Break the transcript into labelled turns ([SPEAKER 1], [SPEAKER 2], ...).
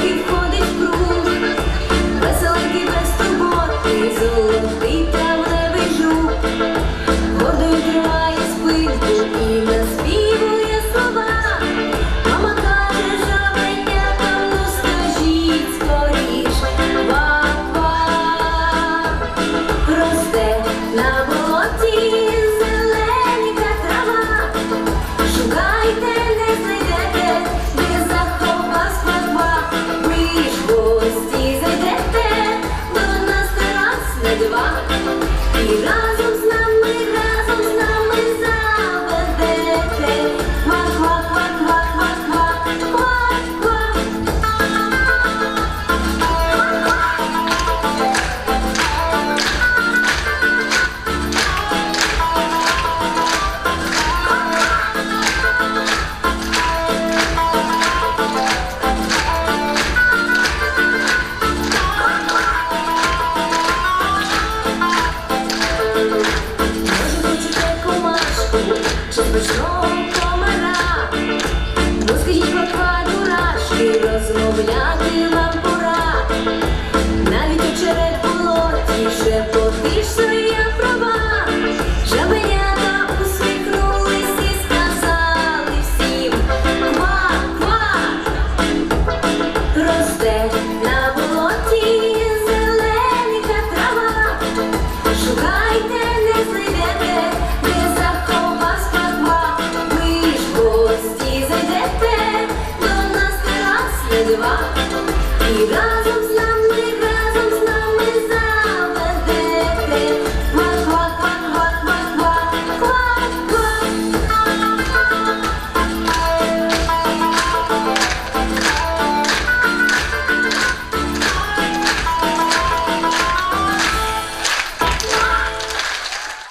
[SPEAKER 1] keep going. і разом з нами грає. щоб душком комара. Ну, Розкажіть вам два дурашки розмовляти вам.